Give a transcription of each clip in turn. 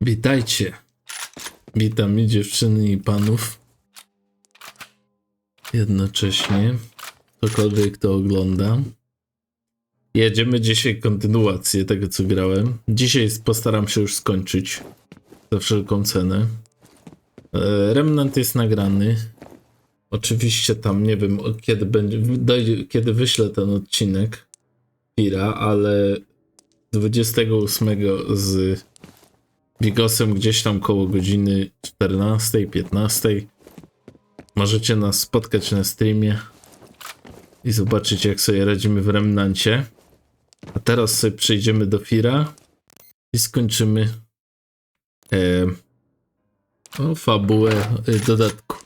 Witajcie. Witam i dziewczyny i panów. Jednocześnie. Ktokolwiek to ogląda. Jedziemy dzisiaj kontynuację tego, co grałem. Dzisiaj postaram się już skończyć. Za wszelką cenę. E, Remnant jest nagrany. Oczywiście tam nie wiem kiedy będzie, kiedy wyślę ten odcinek Pira, ale 28 z Bigosem gdzieś tam koło godziny 14, 15. Możecie nas spotkać na streamie i zobaczyć jak sobie radzimy w Remnancie. A teraz sobie przejdziemy do Fira i skończymy e, fabułę e, dodatku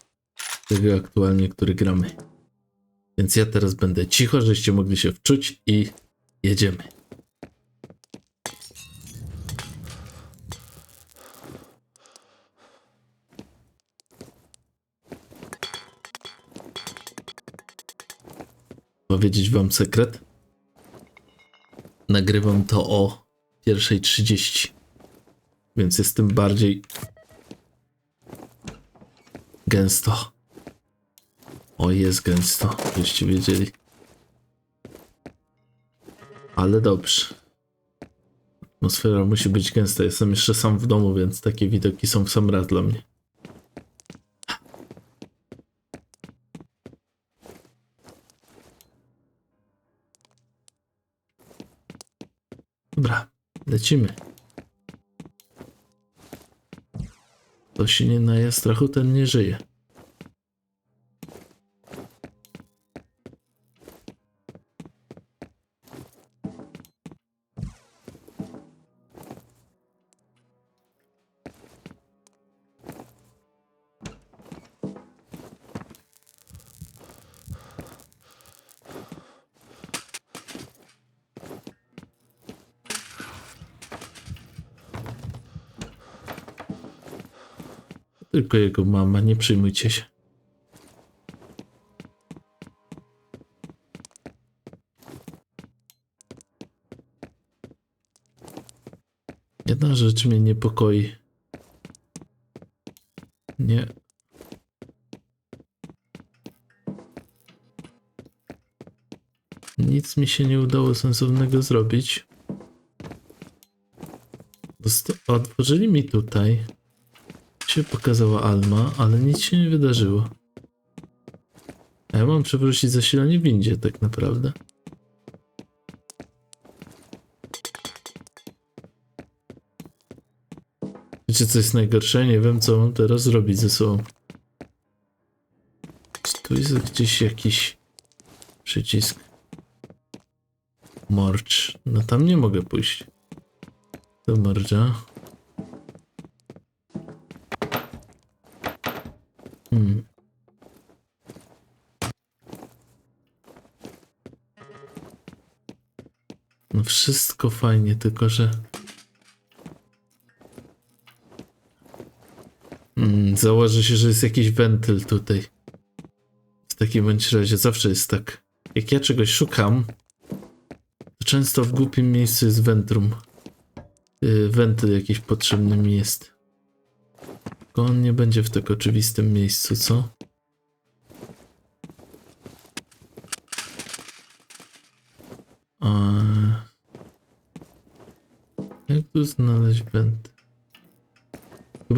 tego aktualnie, który gramy. Więc ja teraz będę cicho, żeście mogli się wczuć i jedziemy. Powiedzieć wam sekret? Nagrywam to o 1.30, więc jest tym bardziej gęsto. O, jest gęsto, żeście wiedzieli. Ale dobrze. Atmosfera musi być gęsta. Jestem jeszcze sam w domu, więc takie widoki są w sam raz dla mnie. Dobra, lecimy. Kto się nie naje strachu, ten nie żyje. Tylko jego mama, nie przejmujcie się. Jedna rzecz mnie niepokoi. Nie. Nic mi się nie udało sensownego zrobić. Otworzyli mi tutaj się pokazała Alma, ale nic się nie wydarzyło. A ja mam przewrócić zasilanie w windzie tak naprawdę. Wiecie co jest najgorsze? Nie wiem co mam teraz zrobić ze sobą. Tu jest gdzieś jakiś przycisk? Morcz. No tam nie mogę pójść. Do morcza. No wszystko fajnie, tylko że... Hmm, założę się, że jest jakiś wentyl tutaj. W takim bądź razie zawsze jest tak. Jak ja czegoś szukam, to często w głupim miejscu jest wentrum. Yy, wentyl jakiś potrzebny mi jest. Tylko on nie będzie w tak oczywistym miejscu, co? A... Jak tu znaleźć węd?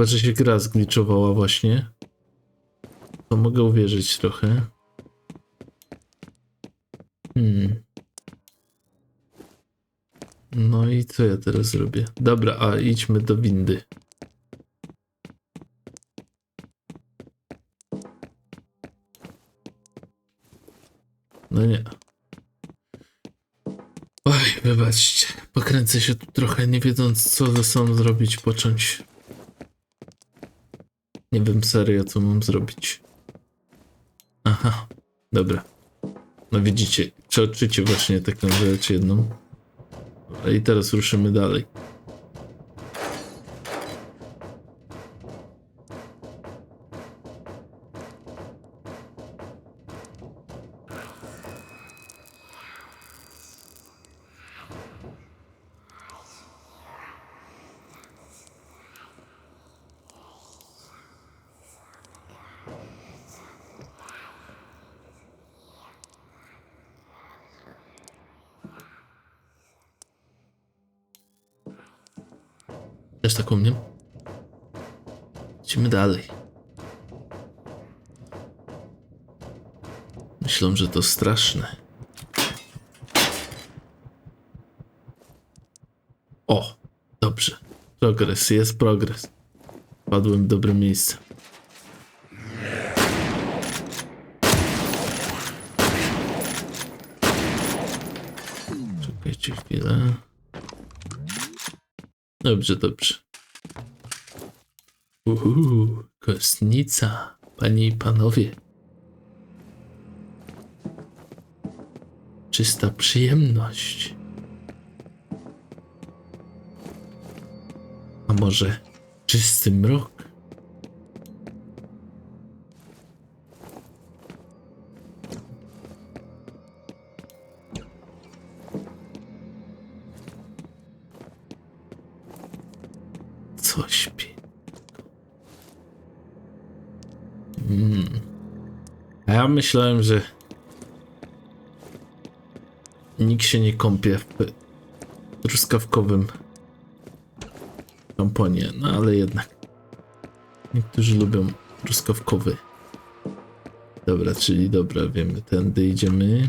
Chyba, że się gra zgliczowała właśnie. To mogę uwierzyć trochę. Hmm. No i co ja teraz zrobię? Dobra, a idźmy do windy. No nie. Oj, wybaczcie. Pokręcę się tu trochę, nie wiedząc co ze sobą zrobić, począć. Nie wiem serio, co mam zrobić. Aha, dobra. No widzicie, przeoczycie właśnie taką rzecz jedną. I teraz ruszymy dalej. Też tak umiem. Idźmy dalej. Myślą, że to straszne. O, dobrze. Progres, jest progres. Padłem w dobre miejsce. Dobrze, dobrze. Uhu, kostnica, panie i panowie. Czysta przyjemność. A może czysty mrok? Myślałem, że nikt się nie kąpie w truskawkowym szamponie, no ale jednak niektórzy lubią truskawkowy. Dobra, czyli dobra, wiemy, tędy idziemy.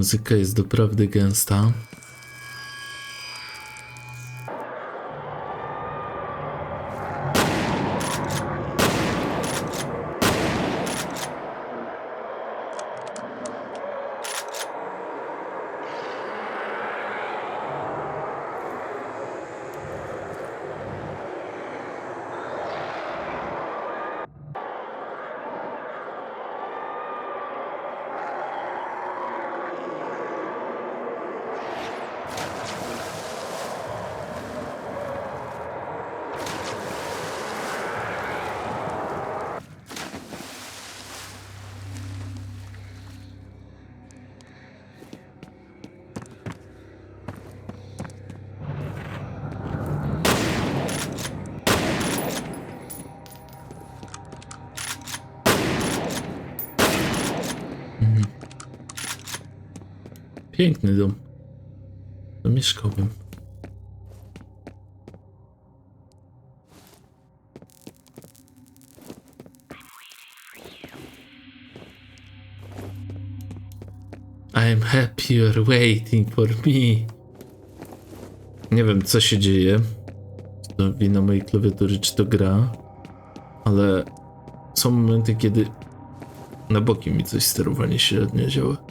Muzyka jest doprawdy gęsta. Piękny dom. Zamieszkałbym. I'm happy you're waiting for me. Nie wiem, co się dzieje. Czy to wina mojej klawiatury, czy to gra. Ale są momenty, kiedy na boki mi coś sterowanie średnio działa.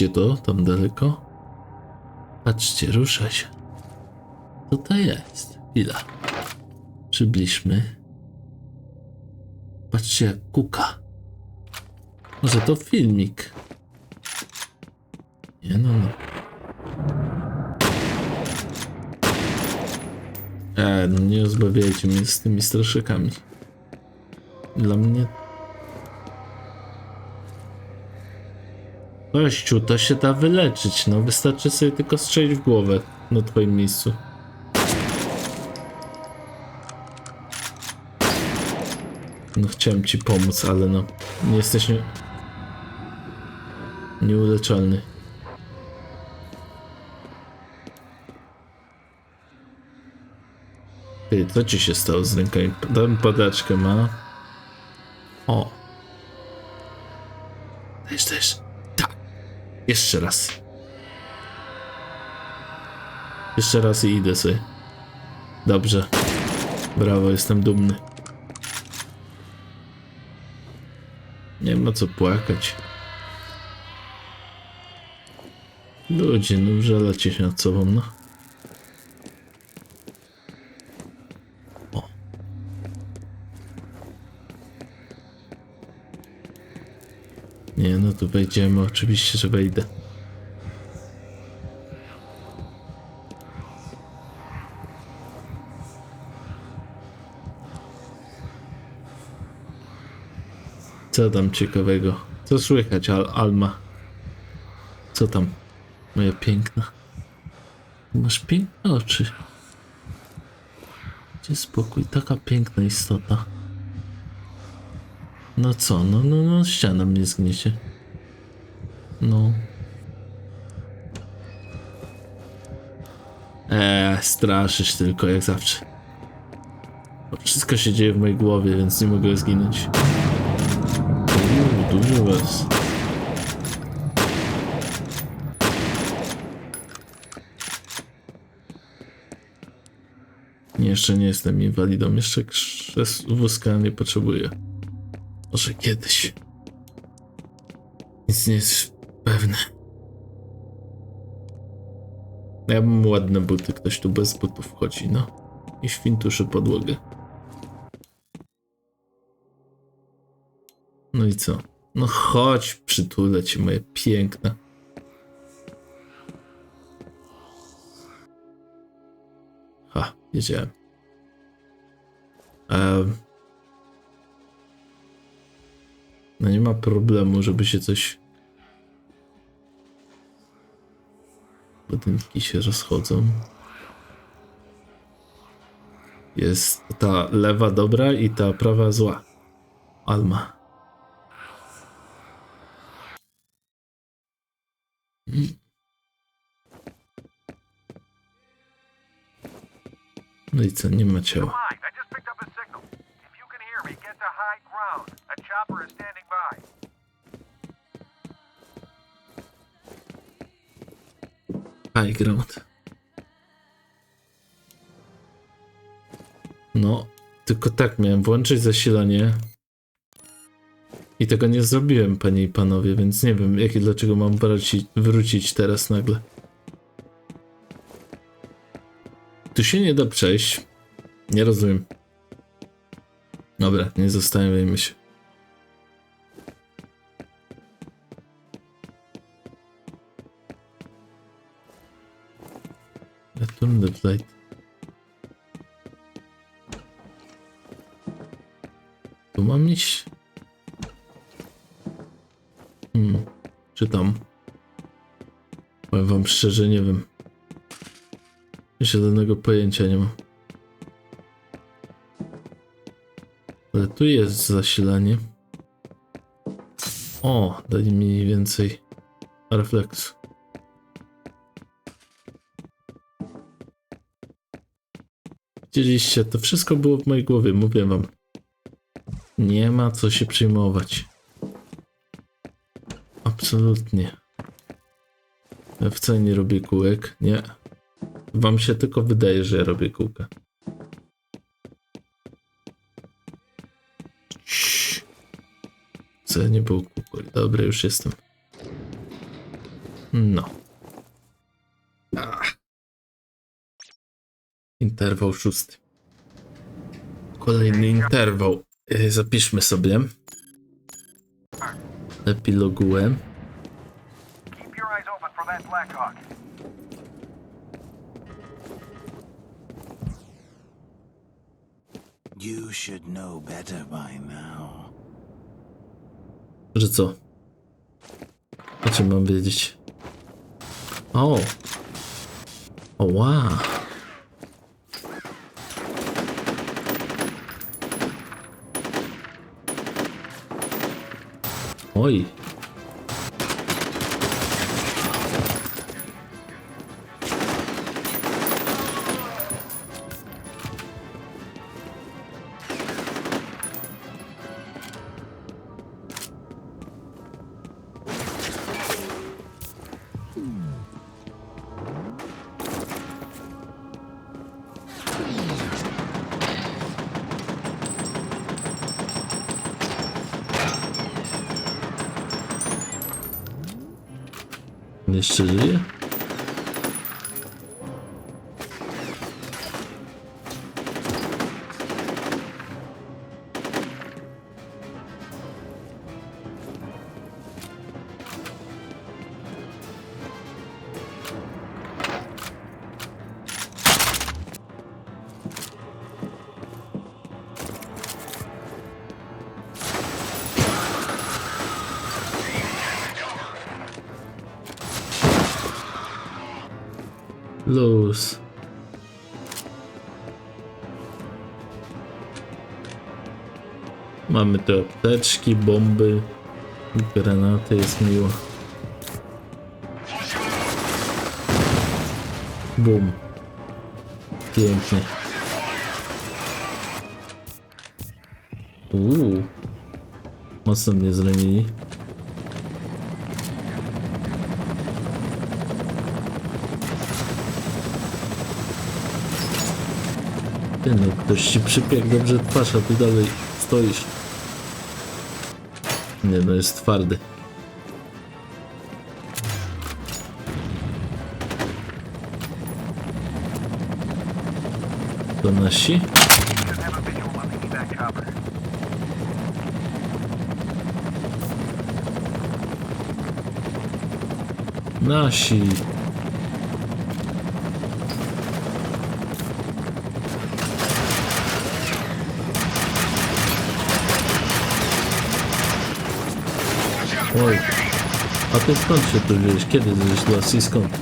Widzieliście to tam daleko? Patrzcie, rusza się. Co to jest? Chwila. Przybliżmy. Patrzcie, jak kuka. Może to filmik? Nie no, no. E, no nie rozbawiajcie mnie z tymi straszakami. Dla mnie Kościół, to się da wyleczyć, no wystarczy sobie tylko strzelić w głowę na twoim miejscu. No chciałem ci pomóc, ale no nie jesteś nie... nieuleczalny. Ty, co ci się stało z rękami? Dam podaczkę, ma. O. Też, też. Jeszcze raz. Jeszcze raz i idę sobie. Dobrze. Brawo, jestem dumny. Nie ma co płakać. Ludzie, no żalacie się nad sobą, no. Tu wejdziemy, oczywiście, że wejdę. Co tam ciekawego? Co słychać, Al Alma? Co tam? Moja piękna. Masz piękne oczy. Gdzie spokój? Taka piękna istota. No co? No, no, no, ściana mnie zgniecie. Eee, straszysz tylko, jak zawsze. Wszystko się dzieje w mojej głowie, więc nie mogę zginąć. Uuu, dużo was. Jeszcze nie jestem inwalidą, jeszcze wózka nie potrzebuję. Może kiedyś. Nic nie jest pewne. Ja mam ładne buty, ktoś tu bez butów wchodzi, no. I świntuszy podłogę. No i co? No chodź, przytulę cię, moje piękne. Ha, wiedziałem. Em. No nie ma problemu, żeby się coś... Budynki się rozchodzą. Jest ta lewa dobra i ta prawa zła. Alma. No i co, nie ma ciała. High ground. No, tylko tak miałem włączyć zasilanie. I tego nie zrobiłem, panie i panowie, więc nie wiem, jakie dlaczego mam wrócić, wrócić teraz nagle. Tu się nie da przejść. Nie rozumiem. Dobra, nie zostawiajmy się. Flight. Tu mam iść? Hmm, czy tam? Powiem wam szczerze, nie wiem. Zielonego pojęcia nie mam. Ale tu jest zasilanie. O, dali mi więcej refleksu. Widzieliście, to wszystko było w mojej głowie, mówię wam. Nie ma co się przejmować. Absolutnie. Ja wcale nie robię kółek, nie. Wam się tylko wydaje, że ja robię kółka. Co nie było kółek. Dobra, już jestem. No. Interwał szósty. Kolejny interwał. Yy, Zapiszmy sobie. Epilogułem. You should know better by now. Że co? O czym mam wiedzieć? O! O, wow! Oj! Jeszcze Luz. Mamy te apteczki, bomby, granaty, jest miło. Bum. Pięknie. Uuu. Mocno mnie zranili. Ty no, ktoś ci przypiekł dobrze twarz, a ty dalej stoisz. Nie no, jest twardy. To nasi? Should A ty skąd się tu wziąłeś? Kiedy żeś i skąd?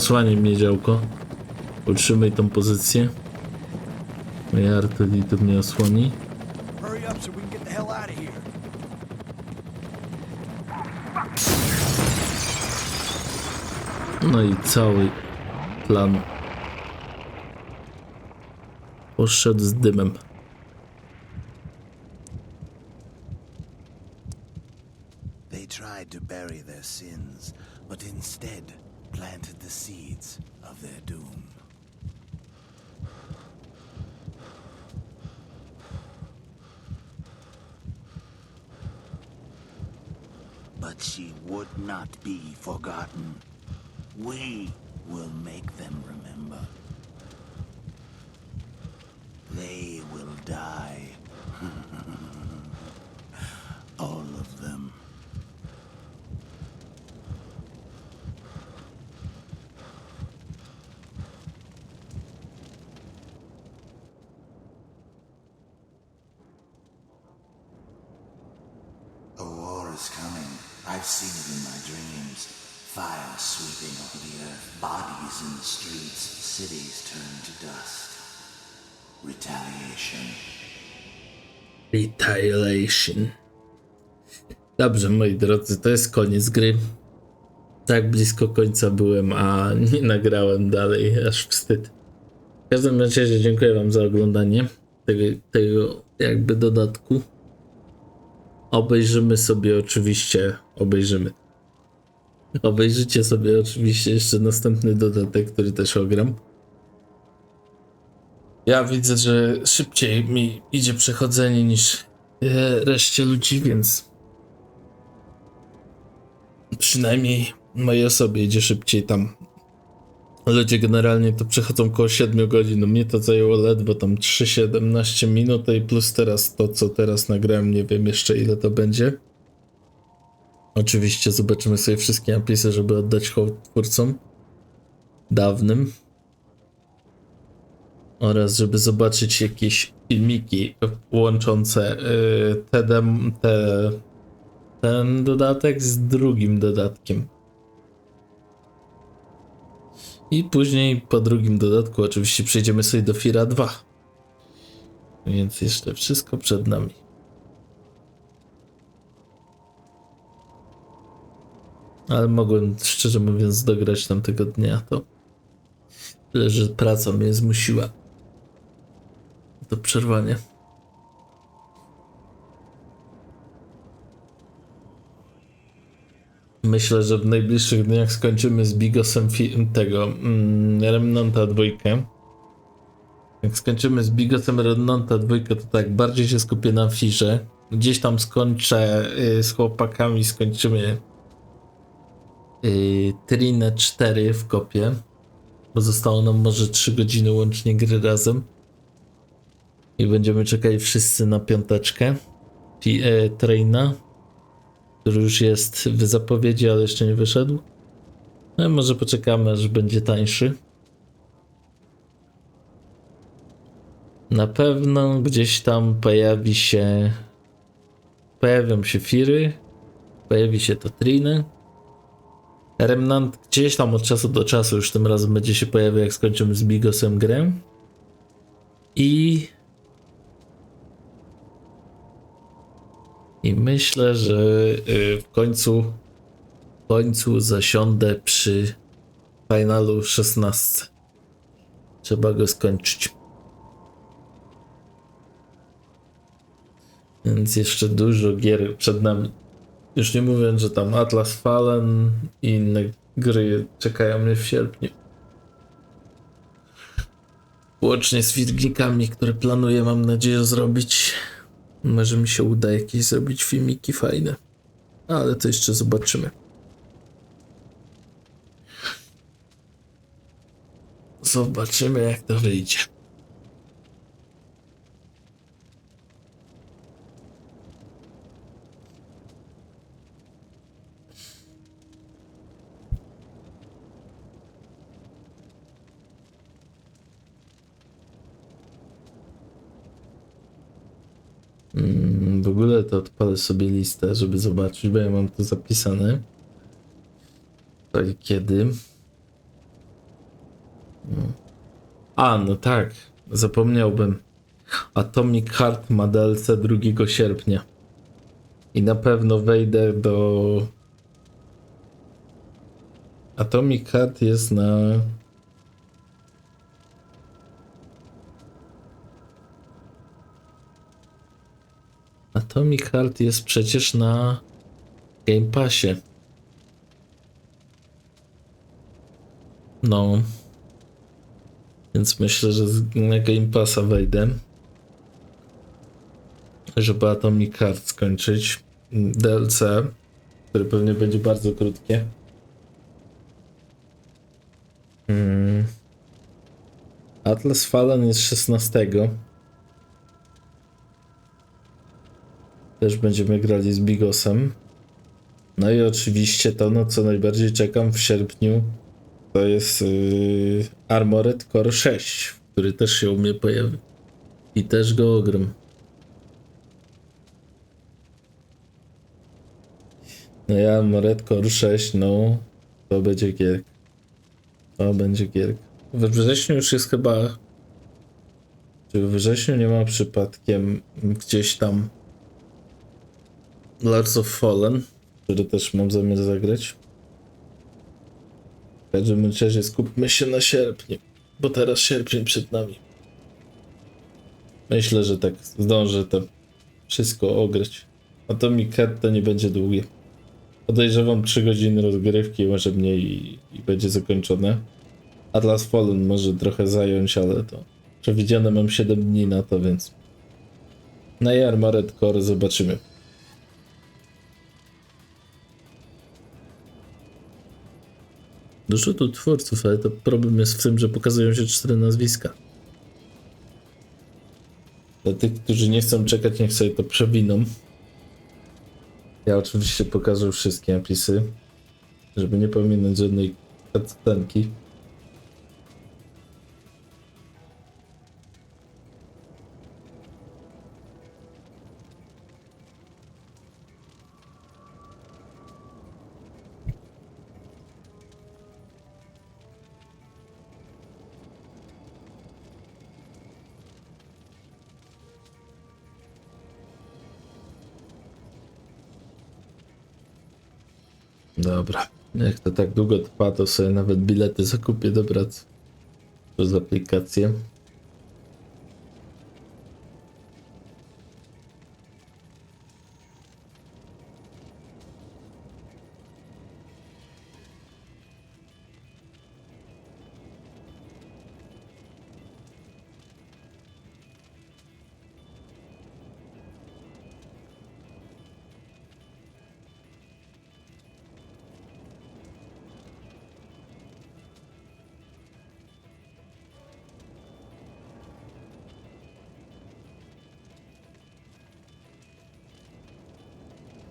Osłaniaj mnie działko. Utrzymaj tą pozycję. Moja artyleria tu mnie osłoni. No i cały plan poszedł z dymem. They tried to bury their sins, but instead planted the seeds of their doom. But she would not be forgotten. We will make them remember. They will die. All of them. Is coming. I've seen it in my dreams. Fire sweeping over the earth, bodies in the streets, cities turned to dust. Retaliation. Retaliation. Dobrze, moi drodzy, to jest koniec gry. Tak blisko końca byłem, a nie nagrałem dalej, aż wstyd. W każdym razie dziękuję wam za oglądanie tego, tego jakby dodatku. Obejrzymy sobie oczywiście, obejrzymy. Obejrzycie sobie oczywiście jeszcze następny dodatek, który też ogram. Ja widzę, że szybciej mi idzie przechodzenie niż e, reszcie ludzi, więc przynajmniej mojej osobie idzie szybciej tam. Ludzie generalnie to przechodzą około 7 godzin, no mnie to zajęło ledwo tam 3-17 minut i plus teraz to, co teraz nagrałem, nie wiem jeszcze ile to będzie. Oczywiście zobaczymy sobie wszystkie napisy, żeby oddać hołd twórcom dawnym oraz żeby zobaczyć jakieś filmiki łączące y, dem, te, ten dodatek z drugim dodatkiem. I później po drugim dodatku oczywiście przejdziemy sobie do Fira 2. Więc jeszcze wszystko przed nami. Ale mogłem szczerze mówiąc dograć tamtego dnia to. Tyle, że praca mnie zmusiła do przerwania. Myślę, że w najbliższych dniach skończymy z Bigosem tego mm, Remnanta dwójkę. Jak skończymy z Bigosem Remnanta dwójkę, to tak bardziej się skupię na Firze. Gdzieś tam skończę y, z chłopakami, skończymy yy, Trinę 4 w kopie. Bo zostało nam może 3 godziny łącznie gry razem. I będziemy czekali wszyscy na piąteczkę. Pi- e, Traina, który już jest w zapowiedzi, ale jeszcze nie wyszedł. No może poczekamy, aż będzie tańszy. Na pewno gdzieś tam pojawi się. Pojawią się Firy. Pojawi się to Triny. Remnant gdzieś tam od czasu do czasu już tym razem będzie się pojawiał, jak skończymy z Bigosem grę. I. I myślę, że y, w końcu. W końcu zasiądę przy finalu 16. Trzeba go skończyć. Więc jeszcze dużo gier przed nami. Już nie mówiąc, że tam Atlas Fallen i inne gry czekają mnie w sierpniu. Łącznie z filmikami, które planuję, mam nadzieję zrobić. Może mi się uda jakieś zrobić filmiki fajne. Ale to jeszcze zobaczymy. Zobaczymy jak to wyjdzie. Mm, W ogóle to odpalę sobie listę, żeby zobaczyć, bo ja mam to zapisane. I kiedy. A, no tak, zapomniałbym. Atomic Heart ma DLC 2 sierpnia. I na pewno wejdę do. Atomic Heart jest na. Atomic Heart jest przecież na Game Passie. No. Więc myślę, że na Game Passa wejdę. Żeby Atomic Heart skończyć. DLC, które pewnie będzie bardzo krótkie. Mm. Atlas Fallen jest 16. Też będziemy grali z Bigosem. No i oczywiście to, na co najbardziej czekam w sierpniu, to jest yy, Armored Core 6, który też się u mnie pojawi. I też go ogram. No ja Armored Core 6, no to będzie gierk. To będzie gierk. We wrześniu już jest chyba... Czy we wrześniu nie ma przypadkiem gdzieś tam Lords of Fallen, który też mam zamiar zagrać. W każdym razie skupmy się na sierpniu, bo teraz sierpień przed nami. Myślę, że tak zdążę to wszystko ograć. A to mi to nie będzie długie. Podejrzewam 3 godziny rozgrywki, może mniej i, i będzie zakończone. Atlas Fallen może trochę zająć, ale to przewidziane mam 7 dni na to, więc na Armored Core zobaczymy. Dużo tu twórców, ale to problem jest w tym, że pokazują się cztery nazwiska. Dla tych, którzy nie chcą czekać, niech sobie to przewiną. Ja oczywiście pokażę wszystkie napisy, żeby nie pominąć żadnej cutscenki. Dobra. Jak to tak długo trwa, to sobie nawet bilety zakupię do pracy. Przez aplikację.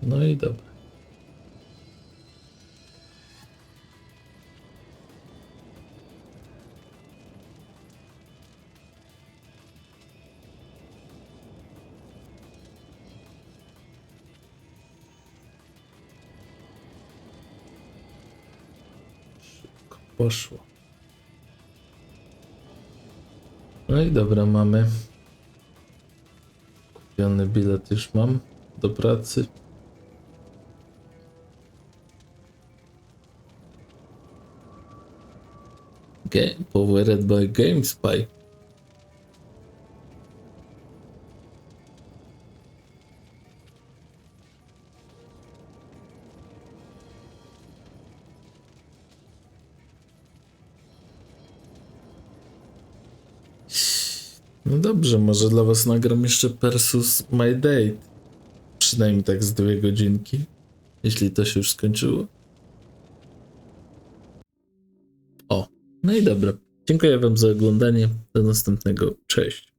No i dobra. Poszło. No i dobra, mamy. Kupiony bilet już mam do pracy. Game powered by GameSpy. No dobrze, może dla was nagram jeszcze Persus My Date. Przynajmniej tak z dwie godzinki. Jeśli to się już skończyło. No i dobra. Dziękuję wam za oglądanie. Do następnego. Cześć.